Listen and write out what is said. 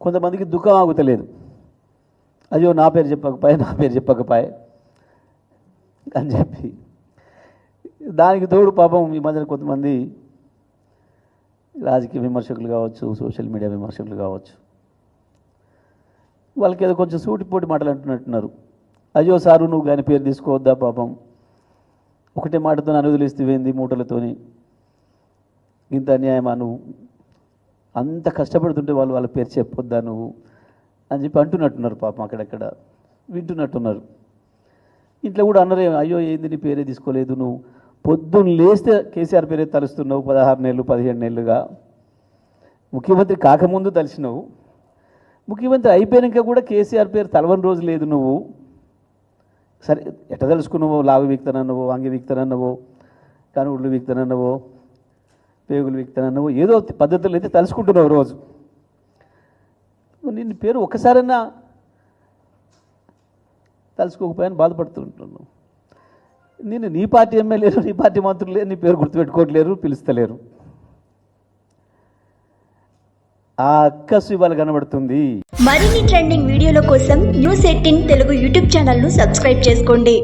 కొంతమందికి దుఃఖం ఆగుతలేదు. అయ్యో నా పేరు చెప్పకపోయే నా పేరు చెప్పకపోయే అని చెప్పి. దానికి తోడు పాపం ఈ మధ్యన కొంతమంది రాజకీయ విమర్శకులు కావచ్చు సోషల్ మీడియా విమర్శకులు కావచ్చు. వాళ్ళకి ఏదో కొంచెం సూటిపోటి మాటలు అంటున్నట్టున్నారు. అయ్యో సారు నువ్వు కానీ పేరు తీసుకోవద్దా పాపం? ఒకటే మాటతో అనువదిలిస్తేవేంది మూటలతోని? ఇంత అన్యాయమా నువ్వు? అంత కష్టపడుతుంటే వాళ్ళు వాళ్ళ పేరు చెప్పొద్దా నువ్వు? అని చెప్పి అంటున్నట్టున్నారు పాపం అక్కడక్కడ. వింటున్నట్టున్నారు. ఇంట్లో కూడా అన్నరే అయ్యో ఏంది నీ పేరే తీసుకోలేదు నువ్వు? పొద్దున్న లేస్తే కేసీఆర్ పేరే తలుస్తున్నావు పదహారు నెలలు పదిహేడు నెలలుగా. ముఖ్యమంత్రి కాకముందు తలిసినావు ముఖ్యమంత్రి అయిపోయాక కూడా కేసీఆర్ పేరు తలవని రోజు లేదు నువ్వు. సరే ఎట్ట తెలుసుకున్నావో? లావు వీక్తానన్నావో? వంగి వీక్తానన్నావో? కనుగుడ్లు వీక్తానన్నావో? పేగులు వీక్తానన్నావో ఏదో పద్ధతులు అయితే తలుసుకుంటున్నావు రోజు. నిన్ను పేరు ఒక్కసారైనా తలుసుకోకపోయాని బాధపడుతుంటున్నావు. నేను నీ పార్టీ ఎమ్మెల్యేలు నీ పార్టీ మంత్రులు నీ పేరు గుర్తుపెట్టుకోవట్లేరు పిలుస్తలేరు. ఆ అక్కసు ఇవాళ కనబడుతుంది. మరిన్ని ట్రెండింగ్ వీడియోల కోసం న్యూస్ ఎయిటీన్ తెలుగు యూట్యూబ్ ఛానల్ను సబ్స్క్రైబ్ చేసుకోండి.